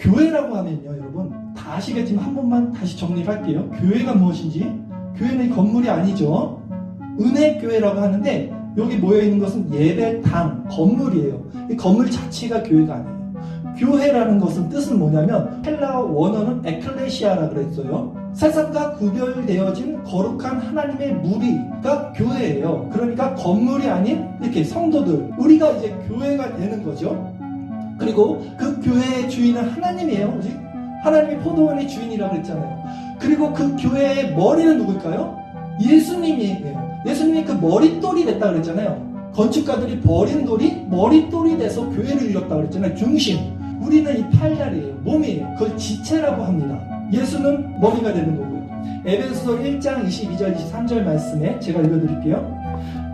교회라고 하면요, 여러분 다 아시겠지만 한 번만 다시 정리를 할게요. 교회가 무엇인지 교회는 이 건물이 아니죠. 은혜 교회라고 하는데 여기 모여 있는 것은 예배당 건물이에요. 이 건물 자체가 교회가 아니에요. 교회라는 것은 뜻은 뭐냐면 헬라어 원어는 에클레시아라 그랬어요. 세상과 구별되어진 거룩한 하나님의 무리가 교회예요. 그러니까 건물이 아닌 이렇게 성도들 우리가 이제 교회가 되는 거죠. 그리고 그 교회의 주인은 하나님이에요. 오직 하나님이 포도원의 주인이라고 그랬잖아요. 그리고 그 교회의 머리는 누굴까요? 예수님이에요. 예수님이 그 머릿돌이 됐다 그랬잖아요. 건축가들이 버린 돌이 머릿돌이 돼서 교회를 이뤘다 그랬잖아요. 중심. 우리는 이 팔다리예요. 몸이에요. 그걸 지체라고 합니다. 예수는 머리가 되는 거고요. 에베소서 1장 22절 23절 말씀에 제가 읽어드릴게요.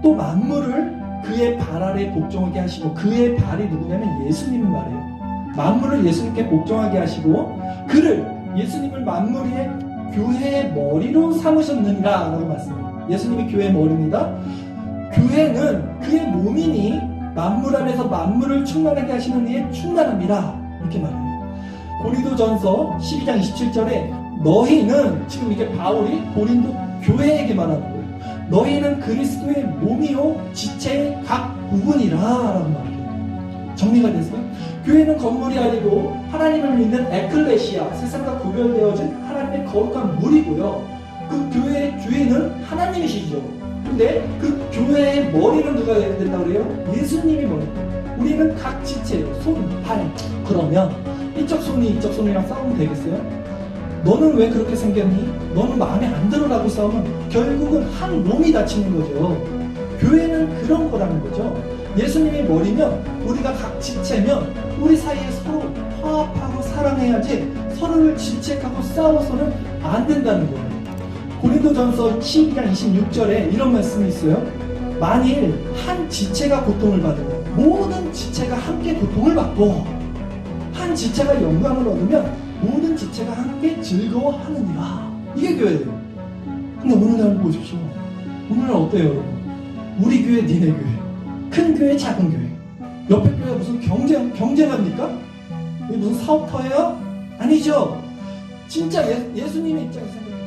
또 만물을 그의 발 아래 복종하게 하시고 그의 발이 누구냐면 예수님을 말해요. 만물을 예수님께 복종하게 하시고 그를 예수님을 만물 위에 교회의 머리로 삼으셨느니라 라고 말씀해요. 예수님이 교회의 머리입니다. 교회는 그의 몸이니 만물 안에서 만물을 충만하게 하시는 이의 충만함이라 이렇게 말해요. 고린도전서 12장 27절에 너희는 지금 이게 바울이 고린도 교회에게 말하는 거예요. 너희는 그리스도의 몸이요 지체의 각 부분이라 라는 말이에요. 정리가 됐어요? 교회는 건물이 아니고 하나님을 믿는 에클레시아 세상과 구별되어진 하나님의 거룩한 물이고요. 그 교회의 주인은 하나님이시죠. 근데 그 교회의 머리는 누가 된다고 그래요? 예수님이 머리. 우리는 각 지체예요. 손, 발. 그러면 이쪽 손이 이쪽 손이랑 싸우면 되겠어요? 너는 왜 그렇게 생겼니? 너는 마음에 안 들어라고 싸우면 결국은 한 몸이 다치는 거죠. 교회는 그런 거라는 거죠. 예수님이 머리면 우리가 각 지체면 우리 사이에 서로 화합하고 사랑해야지 서로를 질책하고 싸워서는 안 된다는 거예요. 고린도전서 12장 26절에 이런 말씀이 있어요. 만일 한 지체가 고통을 받으면 모든 지체가 함께 고통을 받고 한 지체가 영광을 얻으면 모든 지체가 함께 즐거워하느니라. 이게 교회예요. 근데 오늘날 보십시오. 오늘날 어때요, 여러분? 우리 교회, 니네 교회. 큰 교회, 작은 교회. 옆에 교회 무슨 경쟁, 경쟁합니까? 무슨 사업터예요? 아니죠. 진짜 예, 예수님의 입장에서 생각해